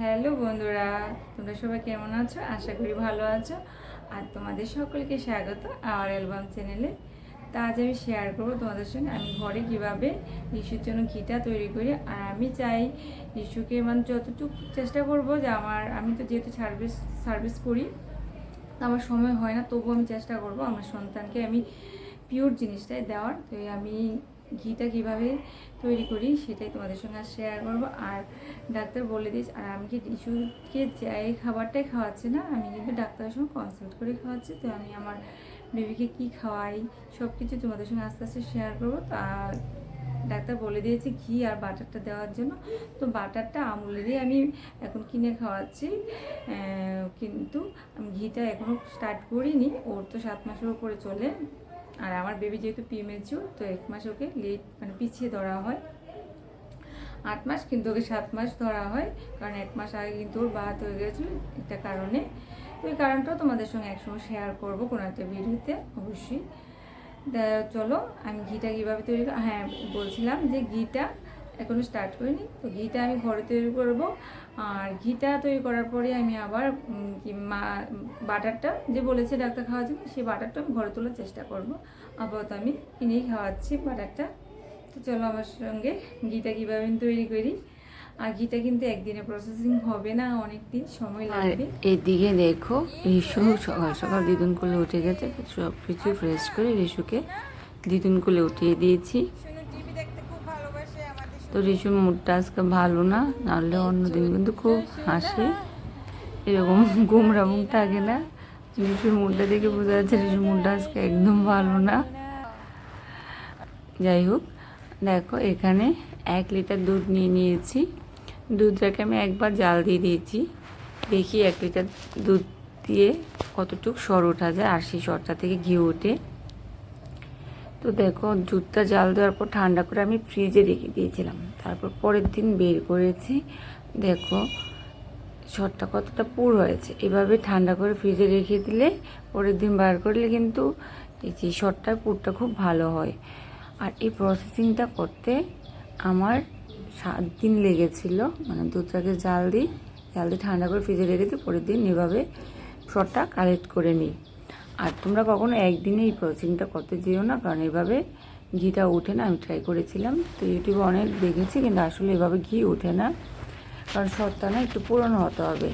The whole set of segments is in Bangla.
হ্যালো বন্ধুরা, তোমরা সবাই কেমন আছো? আশা করি ভালো আছো। আর তোমাদের সকলকে স্বাগত আমার অ্যালবাম চ্যানেলে। তা আজ আমি শেয়ার করব তোমাদের সঙ্গে, আমি ঘরে কীভাবে ইস্যুর জন্য ঘিটা তৈরি করি, আর আমি চাই ইস্যুকে মানে যতটুকু চেষ্টা করব যে আমার, আমি তো যেহেতু সার্ভিস সার্ভিস করি আমার সময় হয় না, তবুও আমি চেষ্টা করব আমার সন্তানকে আমি পিওর জিনিসটাই দেওয়ার। তো আমি ঘিটা কীভাবে তৈরি করি সেটাই তোমাদের সঙ্গে আর শেয়ার করব। আর ডাক্তার বলে দিয়েছে, আর আমি কি টিস্যুকে যাই খাবারটাই খাওয়াচ্ছি না, আমি কিন্তু ডাক্তারের সঙ্গে কনসাল্ট করে খাওয়াচ্ছি। তো আমি আমার বেবিকে কি খাওয়াই সব কিছু তোমাদের সঙ্গে আস্তে আস্তে শেয়ার করব। তা ডাক্তার বলে দিয়েছে ঘি আর বাটারটা দেওয়ার জন্য। তো বাটারটা আমুলেরই আমি এখন কিনে খাওয়াচ্ছি। কিন্তু আমি ঘিটা এখনও স্টার্ট করিনি, ওর তো সাত মাসের উপরে চলে। আর আমার বেবি যেহেতু প্রিমেচুর তো এক মাস ওকে লেট মানে পিছিয়ে ধরা হয়। আট মাস কিন্তু ওকে সাত মাস ধরা হয়, কারণ এক মাস আগে কিন্তু ওর বাহাত হয়ে গেছিল একটা কারণে। ওই কারণটাও তোমাদের সঙ্গে একসঙ্গে শেয়ার করব কোনো একটা ভিডিওতে অবশ্যই। চলো, আমি ঘিটা কীভাবে তৈরি হ্যাঁ বলছিলাম যে ঘিটা এখনও স্টার্ট করিনি। তো ঘিটা আমি ঘরে তৈরি করব। আর ঘিটা তৈরি করার পরে আমি আবার কি মা বাটারটা যে বলেছে ডাক্তার খাওয়ার জন্য সেই বাটারটা আমি ঘরে তোলার চেষ্টা করব। আপাতত আমি কিনেই খাওয়াচ্ছি বাটারটা। তো চলো আমার সঙ্গে ঘিটা কীভাবে আমি তৈরি করি। আর ঘিটা কিন্তু একদিনে প্রসেসিং হবে না অনেক দিন সময় লাগবে। এদিকে দেখো রিশু সকাল সকাল দিদুন কোলে উঠে গেছে সব কিছু ফ্রেশ করে রিশুকে দিদুন কোলে উঠিয়ে দিয়েছি। তো রিশুর মুডটা আজকে ভালো না, নাহলে অন্যদিন কিন্তু খুব হাসে। এরকম গুমরা মুখ থাকে না। রিশুর মুডটা দেখে বোঝা যাচ্ছে রিশুর মুডটা আজকে একদম ভালো না। যাই হোক, দেখো এখানে এক লিটার দুধ নিয়ে নিয়েছি। দুধটাকে আমি একবার জাল দিয়ে দিয়েছি। দেখি এক লিটার দুধ দিয়ে কতটুকু সর ওঠা যায়। আর সেই সরটা থেকে ঘি ওঠে। তো দেখো দুধটা জাল দেওয়ার পর ঠান্ডা করে আমি ফ্রিজে রেখে দিয়েছিলাম। তারপর পরের দিন বের করেছি। দেখো সরটা কতটা পুর হয়েছে। এভাবে ঠান্ডা করে ফ্রিজে রেখে দিলে পরের দিন বার করলে কিন্তু এই যে সরটার পুরটা খুব ভালো হয়। আর এই প্রসেসিংটা করতে আমার সাত দিন লেগেছিল। মানে দুধটাকে জাল দিই জাল দিয়ে ঠান্ডা করে ফ্রিজে রেখে দিই পরের দিন এভাবে শটটা কালেক্ট করে নিই। আর তোমরা কখনো একদিনে এই প্রসেসিংটা করতে যেও না, কারণ এভাবে ঘিটা ওঠে না, আমি ট্রাই করেছিলাম। তো ইউটিউবে অনেক দেখেছি, কিন্তু আসলে এভাবে ঘি ওঠে না। কারণ শটটা না একটু পুরনো হতে হবে।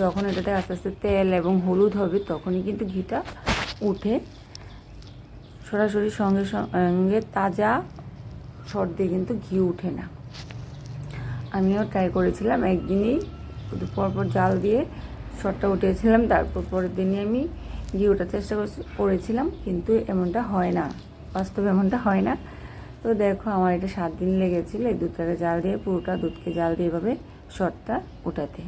যখন এটাতে আস্তে আস্তে তেল এবং হলুদ হবে, তখনই কিন্তু ঘিটা উঠে সরাসরি সঙ্গে সঙ্গে তাজা শট দিয়ে কিন্তু ঘি উঠে না। আমিও ট্রাই করেছিলাম, একদিনই। পরপর জাল দিয়ে শটটা উঠিয়েছিলাম, তারপর পরের দিনই আমি ঘি ওঠার চেষ্টা করছি- করেছিলাম, কিন্তু এমনটা হয় না। বাস্তবে এমনটা হয় না। তো দেখো, আমার এটা সাত দিন লেগেছিলো এই দুধটাকে জাল দিয়ে, পুরোটা দুধকে জাল দিয়ে এভাবে শটটা উঠাতে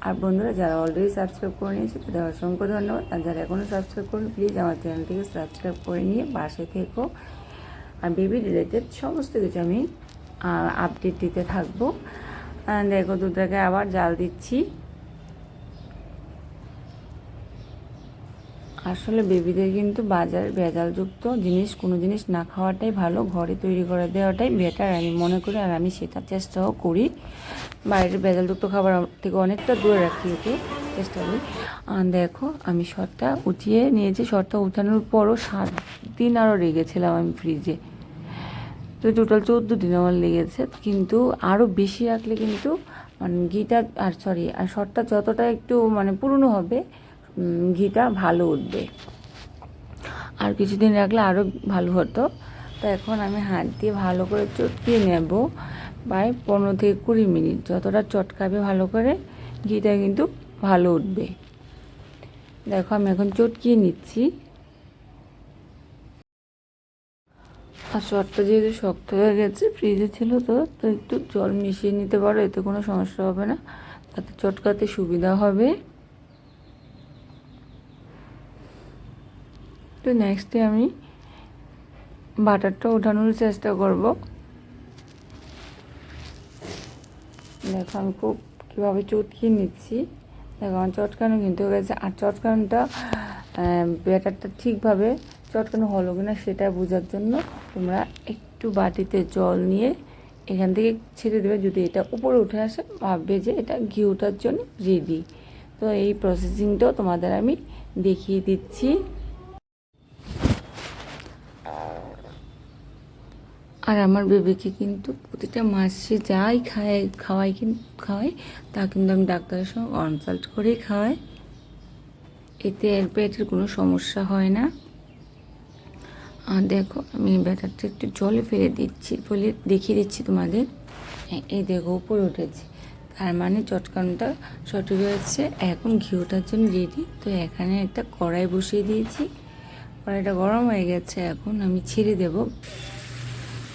আর বন্ধুরা, যারা অলরেডি সাবস্ক্রাইব করে নিয়েছে, তাদের অসংখ্য ধন্যবাদ। আর যারা এখনও সাবস্ক্রাইব করুন প্লিজ আমার চ্যানেলটিকে সাবস্ক্রাইব করে নিয়ে বাসে থেকো। আর বেবি রিলেটেড সমস্ত কিছু আমি আপডেট দিতে থাকব। দেখো, দুধটাকে আবার জাল দিচ্ছি। আসলে বেবিদের কিন্তু বাজার ভেজালযুক্ত জিনিস, কোনো জিনিস না খাওয়াটাই ভালো, ঘরে তৈরি করে দেওয়াটাই বেটার আমি মনে করি, আর আমি সেটা চেষ্টাও করি। বাইরের ভেজালযুক্ত খাবার থেকে অনেকটা দূরে রাখি, ওকে? চেষ্টা করি। আর দেখো, আমি শটটা উঠিয়ে নিয়েছি শটটা উঠানোর পরও সাত দিন আরও রেগেছিলাম আমি ফ্রিজে তো টোটাল চোদ্দ দিন আমার লেগেছে, কিন্তু আরও বেশি রাখলে কিন্তু মানে ঘিটা আর সরি আর শটটা যতটা একটু মানে পুরনো হবে ঘিটা ভালো উঠবে। আর কিছুদিন রাখলে আরও ভালো হতো। তো এখন আমি হাত দিয়ে ভালো করে চটকিয়ে নেব প্রায় পনেরো থেকে কুড়ি মিনিট। যতটা চটকাবে ভালো করে, ঘিটা কিন্তু ভালো উঠবে। দেখো, আমি এখন চটকিয়ে নিচ্ছি। আর শর্টটা যেহেতু শক্ত হয়ে গেছে, ফ্রিজে ছিল তো তো একটু জল মিশিয়ে নিতে পারো, এতে কোনো সমস্যা হবে না। তাতে চটকাতে সুবিধা হবে। তো নেক্সটে আমি বাটারটা ওঠানোর চেষ্টা করব। দেখো আমি খুব কীভাবে চটকিয়ে নিচ্ছি। দেখো আমার চটকানো কিন্তু হয়ে গেছে। আর চটকানোটা ব্যাটারটা ঠিকভাবে চটকানো হলো কিনা সেটা বোঝার জন্য তোমরা একটু বাটিতে জল নিয়ে এখান থেকে ছেড়ে দেবে। যদি এটা উপরে উঠে আসে, ভাববে যে এটা ঘি ওঠার জন্য রেডি তো এই প্রসেসিংটাও তোমাদের আমি দেখিয়ে দিচ্ছি। আর আমার বেবিকে কিন্তু প্রতিটা মাসে যাই খায়, খাওয়াই কিন্তু খাওয়াই, তা কিন্তু আমি ডাক্তারের সঙ্গে কনসাল্ট করেই খাওয়াই। এতে এর পেটের কোনো সমস্যা হয় না। আর দেখো, আমি ব্যাটারটা একটু জলে ফেলে দিচ্ছি বলে দেখিয়ে দিচ্ছি তোমাদের। এই দেখো, উপরে উঠেছে। তার মানে চটকানটা সঠিক হয়েছে। এখন ঘিওটার জন্য রেডি তো এখানে একটা কড়াই বসিয়ে দিয়েছি। কড়াইটা গরম হয়ে গেছে। এখন আমি ছেড়ে দেব।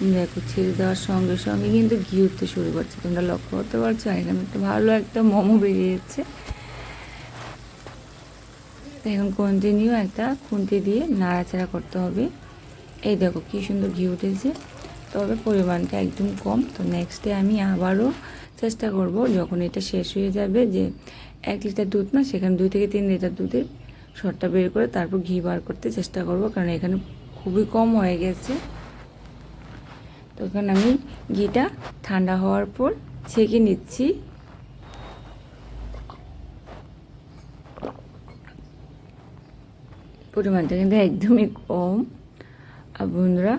দেখো, ছেড়ে দেওয়ার সঙ্গে সঙ্গে কিন্তু ঘি উঠতে শুরু করছে। তোমরা লক্ষ্য করতে পারছ? এখানে একটা ভালো একটা মোমো বেরিয়েছে। তো এখন কন্টিনিউ একটা খুন্তি দিয়ে নাড়াচাড়া করতে হবে। এই দেখো, কি সুন্দর ঘি উঠেছে। তবে পরিমাণটা একদম কম। তো নেক্সট ডে আমি আবারও চেষ্টা করব, যখন এটা শেষ হয়ে যাবে, যে এক লিটার দুধ না, সেখানে দুই থেকে তিন লিটার দুধের শরটা বের করে তারপর ঘি বার করতে চেষ্টা করব। কারণ এখানে খুবই কম হয়ে গেছে। তো এখন আমি ঘিটা ঠান্ডা হওয়ার পর ছেঁকে নিচ্ছি। পরিমাণটা কিন্তু একদমই কম। আর বন্ধুরা,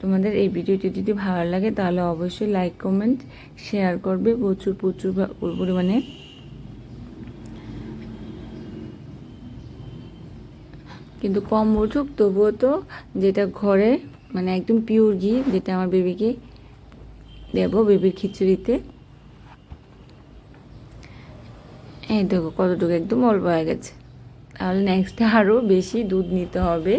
তোমাদের এই ভিডিওটি যদি ভালো লাগে, তাহলে অবশ্যই লাইক কমেন্ট শেয়ার করবে। প্রচুর প্রচুর পরিমাণে। কিন্তু কম উঠুক, তবুও তো যেটা ঘরে মানে একদম পিওর ঘি, যেটা আমার বেবিকে দেবো বেবির খিচুড়িতে। এই দেখো কতটুকু, একদম অল্প হয়ে গেছে। তাহলে নেক্সটে আরও বেশি দুধ নিতে হবে।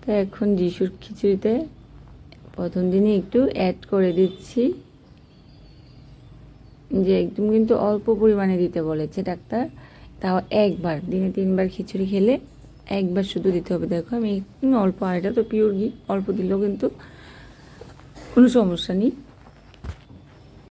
তো এখন যিশুর খিচুড়িতে প্রথম দিনই একটু অ্যাড করে দিচ্ছি। যে একদম কিন্তু অল্প পরিমাণে দিতে বলেছে ডাক্তার। তাও একবার, দিনে তিনবার খিচুড়ি খেলে একবার শুধু দিতে হবে। দেখো, আমি অল্প আয়টা তো পিওর ঘি অল্প দিলেও কিন্তু কোনো সমস্যা নেই।